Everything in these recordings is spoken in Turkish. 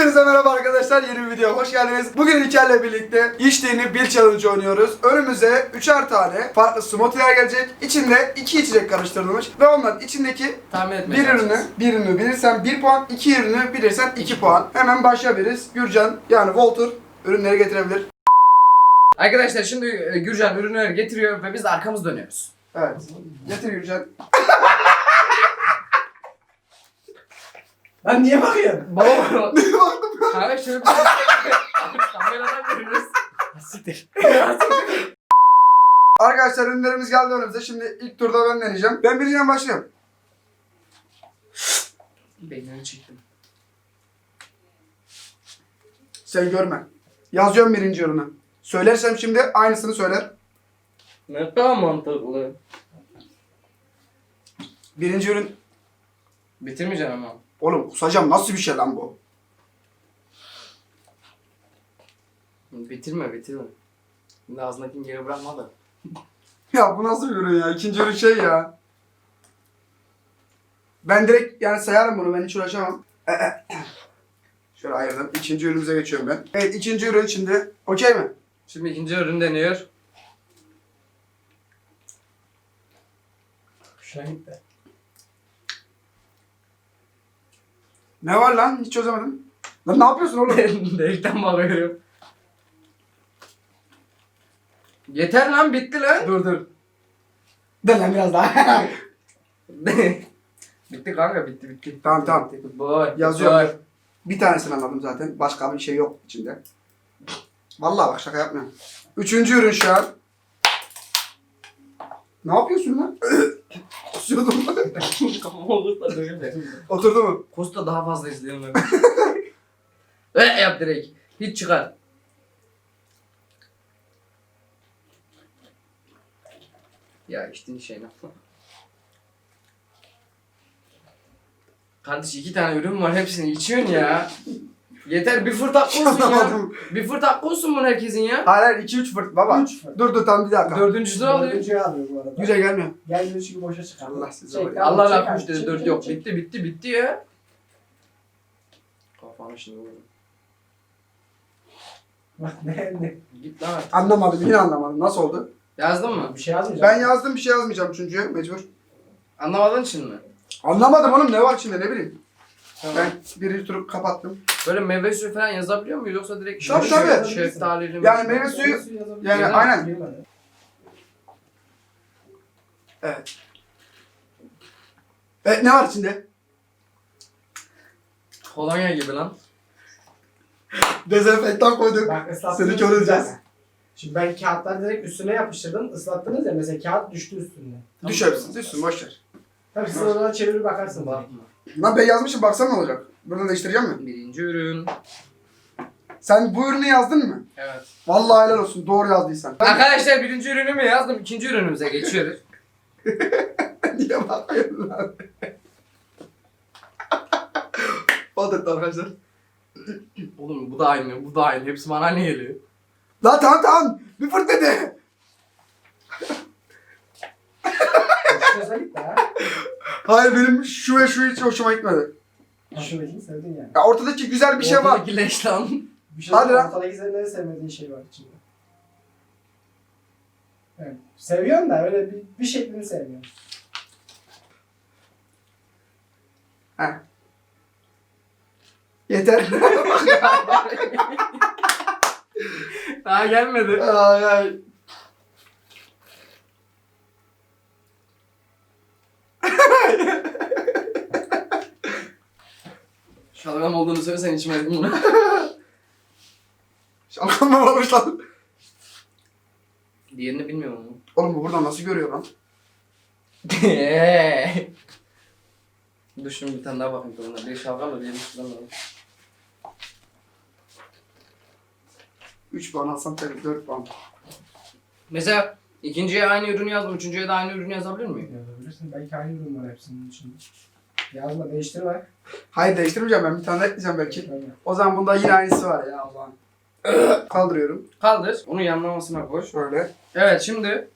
Hepinize merhaba arkadaşlar. Yeni bir videoya hoş geldiniz. Bugün İlker'le birlikte içtiğini Bil Challenge oynuyoruz. Önümüze üçer tane farklı smoothie'ler gelecek. İçinde iki içecek karıştırılmış ve onların içindeki Tahmin etmeye bir ürünü, bir ürünü bilirsen 1 puan, iki ürünü bilirsen 2 puan. Hemen başlayabiliriz. Gürcan yani Walter ürünleri getirebilir. Arkadaşlar şimdi e, Gürcan ürünleri getiriyor ve biz de arkamız dönüyoruz. Evet. Getir Gürcan. Lan niye bakıyorsun? Baba Kanka şöyle bir şey Kameradan görürüz. Siktir. Arkadaşlar ürünlerimiz geldi önümüze. Şimdi ilk turda ben deneyeceğim. Ben birinciden başlıyorum. Beynini çektim. Sen görme. Yazıyorum birinci ürünü. Söylersem şimdi aynısını söyler. Ne kadar mantıklı. Birinci ürün Bitirmeyeceksin ama. Oğlum kusacağım nasıl bir şey lan bu? Bitirme bitirme. Şimdi ağzındakini geri bırakma da. Ya bu nasıl bir ürün ya? İkinci ürün şey ya. Ben direkt yani sayarım bunu ben hiç uğraşamam. Şöyle ayırdım. İkinci ürünümüze geçiyorum ben. Evet ikinci ürün şimdi. Okey mi? Şimdi ikinci ürün deniyor. Şuna git be. Ne var lan? Hiç çözemedim. Lan ne yapıyorsun oğlum? Delikten bakıyorum. Yeter lan bitti lan. dur dur. Dur lan biraz daha. bitti kanka bitti bitti. Tamam, tamam. Bitti, Boy. Yazıyorum. boy. bir tanesini anladım zaten. Başka bir şey yok içinde. Vallahi bak şaka yapmıyorum. Üçüncü ürün şu an. Ne yapıyorsun lan? Kusuyordum. Kafama olursa böyle. Oturdu mu? Kosta daha fazla izliyorum ben. Ve yap direkt. Hiç çıkar. Ya içtiğin şey ne? Kardeş iki tane ürün var hepsini içiyorsun ya. Yeter bir fırt hakkı olsun ya. Anlamadım. Bir fırt hakkı olsun bunun herkesin ya. Hayır hayır 2-3 fırt baba. Üç fırt. Dur dur tamam bir dakika. Dördüncüsünü alıyor. Dördüncüyü alıyor bu arada. Yüze gelmiyor. Gelmiyor çünkü boşa çıkar. Allah sizi Çek, var. tamam, Allah çek abi, dedi çek, dört çek, yok çek. bitti bitti bitti ya. Kafanı şimdi vurdum. Bak ne ne. Git lan artık. Anlamadım yine anlamadım. Nasıl oldu? Yazdın mı? Bir şey yazmayacağım. Ben yazdım bir şey yazmayacağım çünkü mecbur. Anlamadın için mi? Anlamadım oğlum ne var içinde ne bileyim. Tamam. Ben birinci turu kapattım. Böyle meyve suyu falan yazabiliyor muyuz yoksa direkt Tabii, şef- tabii. şeftalili mi? Yani meyve suyu yani Yazar. aynen. Evet. Evet ne var içinde? Kolonya gibi lan. Dezenfektan koyduk. Bak. Seni kör edeceğiz. Şimdi ben kağıtları direkt üstüne yapıştırdım. Islattınız ya mesela kağıt düştü üstüne. Düş hepsini düşsün boşver. Tabii oradan çevirip bakarsınız. Bakma. Lan ben yazmışım baksana ne olacak. Buradan değiştireceğim mi? Birinci ürün. Sen bu ürünü yazdın mı? Evet. Vallahi helal olsun doğru yazdıysan. Arkadaşlar birinci ürünümü yazdım. ikinci ürünümüze geçiyoruz. Niye bakıyorsun lan? Oldu arkadaşlar. Oğlum bu da aynı, bu da aynı. Hepsi bana ne geliyor? Lan tamam tamam. Bir fırt dedi. De ha. Hayır benim şu ve şu hiç hoşuma gitmedi. Şuradakini sevdin yani. Ya ortadaki güzel bir şey var. Ortadaki leş lan. Bir şey Hadi lan. Ortadaki senin en sevmediğin şey var içinde. Evet. Seviyorsun da öyle bir, bir şeklini sevmiyorsun. Heh. Yeter. Daha gelmedi. ay ay. Şalgam olduğunu söylesen içmedim bunu. Şalgam mı olmuş lan? Diğerini bilmiyorum ama. Oğlum bu buradan nasıl görüyor lan? Dur şimdi bir tane daha bakayım tadına. Bir şalgam da bir şalgam da. 3 puan alsam tabii 4 puan. Mesela ikinciye aynı ürünü yazdım, üçüncüye de aynı ürünü yazabilir miyim? Yazabilirsin. Belki aynı ürün var hepsinin içinde. Yazma değiştir bak. Hayır değiştirmeyeceğim ben bir tane ekleyeceğim belki. O zaman bunda yine aynısı var ya zaman. Kaldırıyorum. Kaldır. Onu yanlamasına koy. Şöyle. Evet şimdi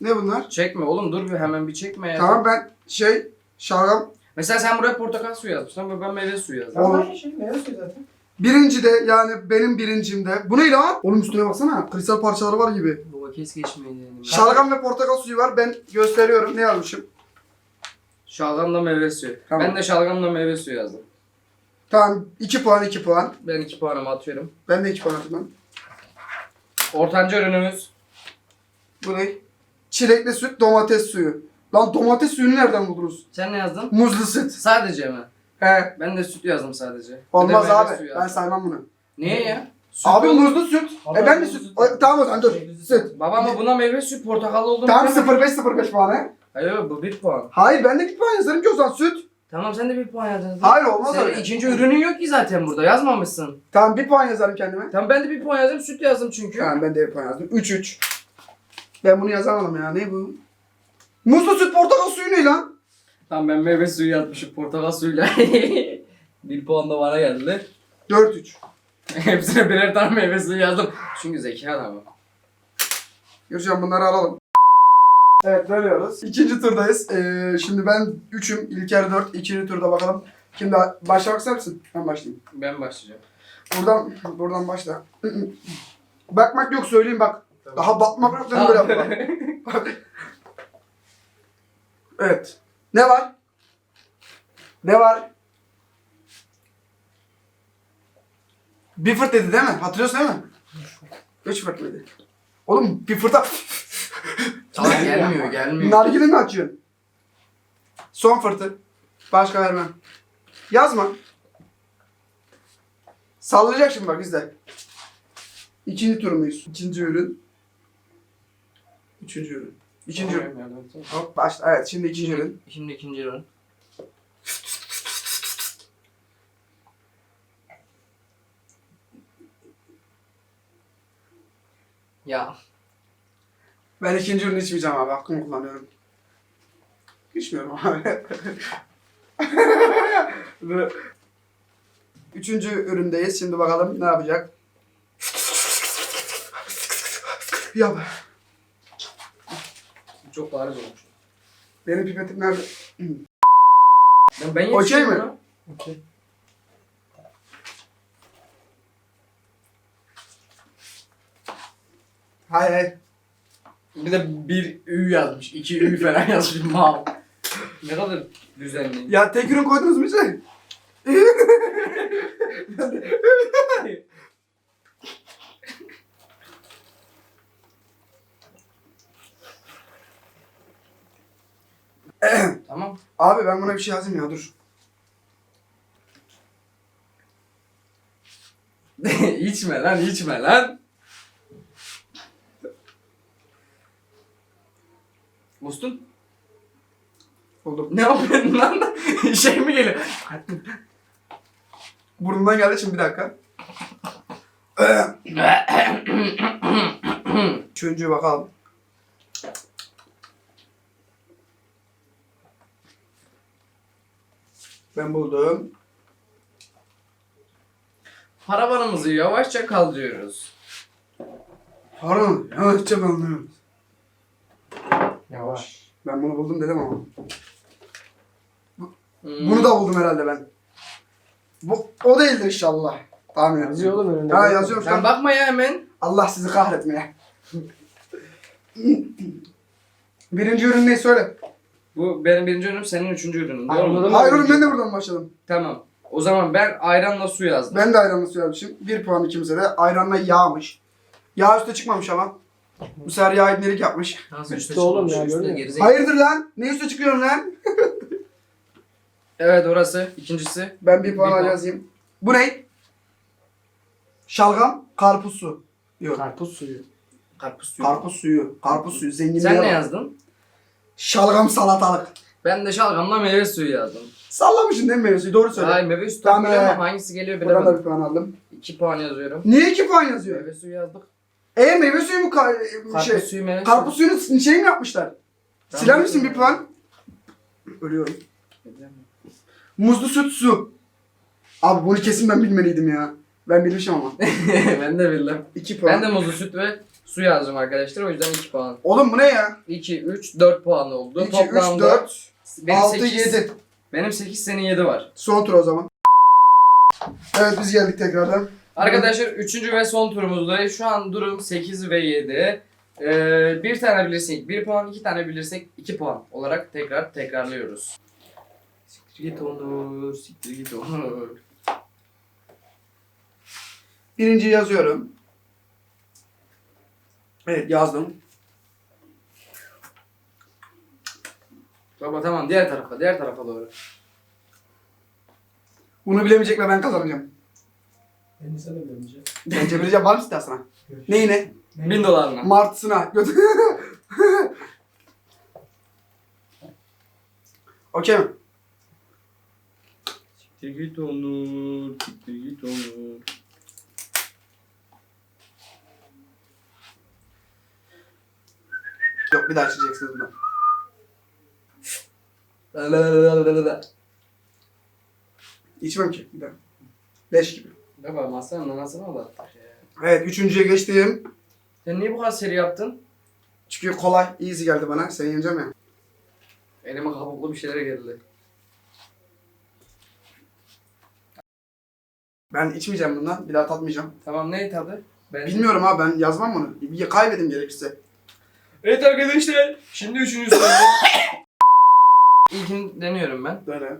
Ne bunlar? çekme oğlum dur bir hemen bir çekme ya. Tamam ben şey şalgam Mesela sen buraya portakal suyu yazmışsın ama ben meyve suyu yazdım. Tamam aynı şey. Ne yazıyor zaten? Birinci de yani benim birincimde. Bu ne lan? Oğlum üstüne baksana. Kristal parçaları var gibi. Baba kes geçmeyin. Şalgam ve portakal suyu var. Ben gösteriyorum. Ne yazmışım? Şalgamla meyve suyu. Tamam. Ben de şalgamla meyve suyu yazdım. Tamam. 2 puan 2 puan. Ben 2 puanımı atıyorum. Ben de 2 puan atmam. Ortanca ürünümüz. Bu ne? Çilekli süt, domates suyu. Lan domates suyunu nereden buldunuz? Sen ne yazdın? Muzlu süt. Sadece mi? He. Ben de süt yazdım sadece. Bir de Olmaz meyve abi. suyu Ben yazdım. saymam bunu. Niye ya? Süt abi olur. muzlu süt. Abi e ben de muzlu süt. süt. O- tamam o zaman dur. Süt. Baba ama buna meyve suyu portakallı olduğunu Tamam bilemem. 0-5 0-5 puan he. Hayır bu 1 puan. Hayır ben de 2 puan yazarım ki o zaman süt. Tamam sen de 1 puan yazdın. Hayır olmaz Senin öyle. ikinci ürünün yok ki zaten burada yazmamışsın. Tamam 1 puan yazarım kendime. Tamam ben de 1 puan yazdım süt yazdım çünkü. Tamam ben de 1 puan yazdım. 3-3. Ben bunu yazamadım ya. Ne bu? Muzlu süt portakal suyu ne lan? Tamam ben meyve suyu yazmışım portakal suyuyla. 1 puan da bana geldi. 4-3. Hepsine birer tane meyve suyu yazdım. Çünkü zeki adamım. Gürcan bunları alalım. Evet dönüyoruz. İkinci turdayız. Ee, şimdi ben 3'üm. İlker 4. İkinci turda bakalım. Kim daha başlamak ister misin? Ben başlayayım. Ben başlayacağım. Buradan buradan başla. Bakmak yok söyleyeyim bak. Daha bakmak yok dedim böyle yapma. evet. Ne var? Ne var? Bir fırt dedi değil mi? Hatırlıyorsun değil mi? Üç fırt dedi. Oğlum bir fırta... Tamam gelmiyor gelmiyor. Nargile mi açıyorsun? Son fırtı. Başka vermem. Yazma. Sallayacak şimdi bak izle. İkinci turumuyuz. İkinci ürün. Üçüncü ürün. İkinci ürün. Hop başla. Evet şimdi ikinci ürün. Şimdi ikinci ürün. Ya Ben ikinci ürünü içmeyeceğim abi. Hakkımı kullanıyorum. İçmiyorum abi. Üçüncü üründeyiz. Şimdi bakalım ne yapacak. Ya be. çok bariz olmuş. Benim pipetim nerede? Ben, ben Okey mi? Okey. Hayır hayır. Bir de bir ü yazmış. iki ü falan yazmış. Mal. Ne kadar düzenli. Ya tek ürün koydunuz mu içine? Tamam. Abi ben buna bir şey yazayım ya dur. içme lan içme lan. Bostun? Buldum. Ne yapıyorsun lan? şey mi geliyor? Burnumdan geldi şimdi bir dakika. Üçüncü bakalım. Ben buldum. Paravanımızı yavaşça kaldırıyoruz. Pardon. Yavaşça anlıyorum. Yavaş. Ben bunu buldum dedim ama. Hmm. Bunu da buldum herhalde ben. Bu, o değildir inşallah. Tahmin Yazıyor ediyorum. oğlum önünde. Ha yazıyorum Sen bakma ya hemen. Allah sizi kahretmeye. Birinci ürün ne söyle. Bu benim birinci ürünüm, senin üçüncü ürünün. Doğru mu? Hayır oğlum ben de buradan başladım. Tamam. O zaman ben ayranla su yazdım. Ben de ayranla su yazmışım. Bir puan ikimize de. Ayranla yağmış. Yağ üstü çıkmamış ama. Yağ ibnelik yapmış. Nasıl Üstte oğlum ya, Üstte görmüyor gerizekalı. Hayırdır lan? Ne üstü çıkıyorsun lan? Evet orası. İkincisi. Ben bir puan Bir al puan. yazayım. Bu ne? Şalgam, karpuz su. Yok. Karpuz suyu. Karpuz suyu. Karpuz suyu. Karpuz suyu. Zenginliğe Sen ne bak. yazdın? Şalgam salatalık. Ben de şalgamla meyve suyu yazdım. Sallamışsın değil mi meyve suyu? Doğru söyle. Hayır meyve suyu Tamam, tamam, ama hangisi geliyor Buradan da bilemedim. bir puan aldım. 2 puan yazıyorum. Niye iki puan yazıyor? Meyve suyu yazdık. E meyve suyu mu ka- Karpuz şey? suyu meyve Karpuz suyunu şey mi yapmışlar? Tamam. Siler misin bir puan? Ölüyorum. suyu. Muzlu süt su. Abi bunu kesin ben bilmeliydim ya. Ben bilmişim ama. ben de bildim. 2 puan. Ben de muzlu süt ve su yazdım arkadaşlar. O yüzden 2 puan. Oğlum bu ne ya? 2, 3, 4 puan oldu. 2, 3, Toplamda 4, benim 6, 8, 7. Benim 8, senin 7 var. Son tur o zaman. Evet biz geldik tekrardan. Arkadaşlar 3. ve son turumuzdayız. Şu an durum 8 ve 7. Ee, bir tane bilirsek 1 puan, iki tane bilirsek 2 puan olarak tekrar tekrarlıyoruz. Siktir git Onur, siktir git Onur. Birinciyi yazıyorum. Evet yazdım. Baba tamam diğer tarafa, diğer tarafa doğru. Bunu bilemeyecek ve ben kazanacağım. Beni sen de bilemeyeceksin. Bence bileceğim var mı iddiasına? Neyine? 1000 dolarına. Martısına. Götür. Okey mi? Siktir git Onur, siktir git Onur. Yok bir daha açacaksınız bunu. İçmem ki bir daha. Leş gibi. Baba masanın anasını mı attık ya? Evet üçüncüye geçtim. Sen niye bu kadar seri yaptın? Çünkü kolay, easy geldi bana. Seni yeneceğim ya. Elime kabuklu bir şeyler geldi. Ben içmeyeceğim bundan. Bir daha tatmayacağım. Tamam ne tadı? Ben... Bilmiyorum abi ben yazmam bunu. Bir kaybedim gerekirse. Evet arkadaşlar. Şimdi üçüncü soru. İlkini deniyorum ben. Böyle.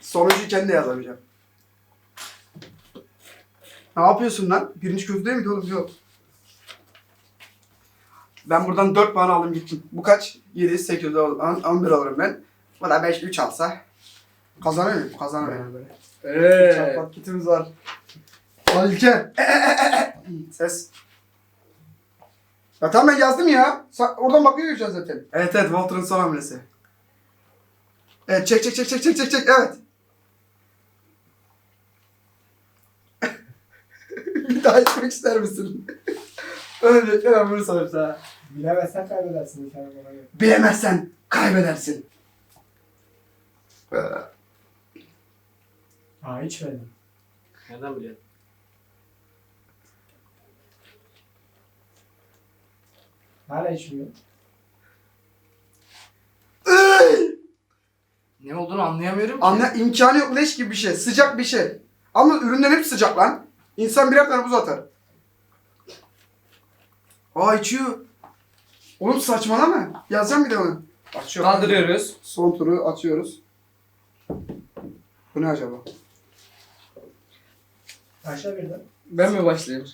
Sonuncuyu kendi yazamayacağım. Ne yapıyorsun lan? Birinci değil miydi oğlum? Yok. Ben buradan 4 puan aldım gittim. Bu kaç? 7, 8, 10, 11 alırım ben. Bu da 5, 3 alsa. Kazanıyor muyum? Kazanamıyor böyle. Evet. Çapat kitimiz var. Lan İlker. Ses. Ya tamam ben yazdım ya. Sen oradan bakıyor an zaten. Evet evet Walter'ın son hamlesi. Evet çek çek çek çek çek çek çek evet. Bir daha içmek ister misin? Öyle ben bunu sorayım sana. Bilemezsen kaybedersin tane bana göre. Bilemezsen kaybedersin. Ee, Aa içmedim. Nereden biliyorsun? Hala içmiyor. Iy! Ne olduğunu anlayamıyorum ki. Anla imkanı yok leş gibi bir şey. Sıcak bir şey. Ama ürünler hep sıcak lan. İnsan birer tane buz atar. Aa içiyor. Oğlum saçmalama. Yazacağım bir de onu. Açıyorum. Kaldırıyoruz. Son turu açıyoruz. Bu ne acaba? Başla birden. Ben mi başlayayım?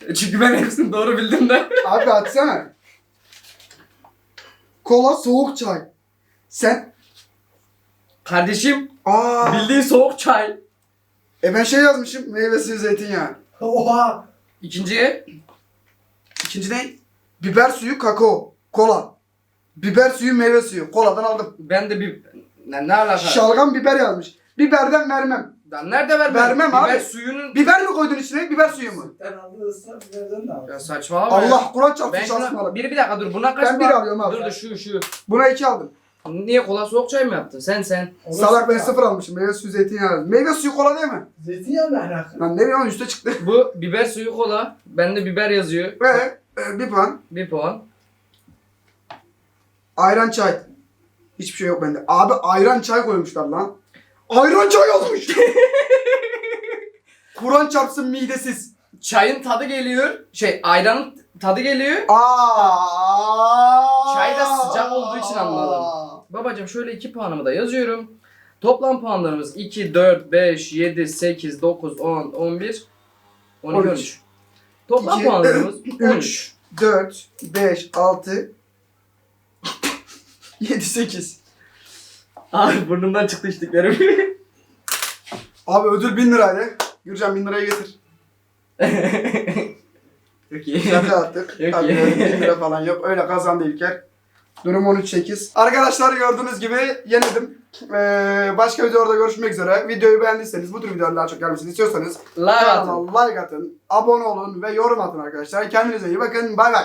Çünkü ben hepsini doğru bildim de. Abi açsana. Kola soğuk çay. Sen? Kardeşim Aa. bildiğin soğuk çay. E ben şey yazmışım. Meyve suyu zeytinyağı. Oha! İkinciye İkinci ne? Biber suyu kakao. Kola. Biber suyu meyve suyu. Koladan aldım. ben de bir... Ne, ne alaka? Şalgam biber yazmış. Biberden vermem. Lan nerede vermem? Vermem Biber abi. suyunun... Biber mi koydun içine? Biber suyu mu? Sen aldın ıslat biberden de al. Ya saçmalama ya. Allah Kur'an çarpsın Ben şuna... şansım Bir, bir dakika dur. Buna kaç Ben bir puan- alıyorum abi. Dur dur şu şu. Buna iki aldım. Niye kola soğuk çay mı yaptın? Sen sen. Olur Salak ben sıfır. sıfır almışım. Meyve suyu zeytinyağı. Meyve suyu kola değil mi? Zeytinyağı ne alaka? Lan ne bileyim oğlum, üstte çıktı. Bu biber suyu kola. Bende biber yazıyor. Ve e, bir puan. Bir puan. Ayran çay. Hiçbir şey yok bende. Abi ayran çay koymuşlar lan. Ayran çay yazmış. Kur'an çarpsın midesiz. Çayın tadı geliyor. Şey ayranın tadı geliyor. Aa. Çay da sıcak olduğu için anladım. Babacım şöyle 2 puanımı da yazıyorum. Toplam puanlarımız 2, 4, 5, 7, 8, 9, 10, 11, 12, 13. 13. Toplam İki, puanlarımız 13. 3, 4, 5, 6, 7, 8. Abi burnumdan çıktı içtiklerim. Abi ödül 1000 liraydı. Gürcan 1000 lirayı getir. Çok iyi. Şaka attık. Yok Tabii ya. öyle 1000 lira falan yok. Öyle kazandı İlker. Durum 13-8. Arkadaşlar gördüğünüz gibi yenildim. Ee, başka videolarda görüşmek üzere. Videoyu beğendiyseniz bu tür videolar daha çok gelmesini istiyorsanız Like atın. like atın, abone olun ve yorum atın arkadaşlar. Kendinize iyi bakın. Bay bay.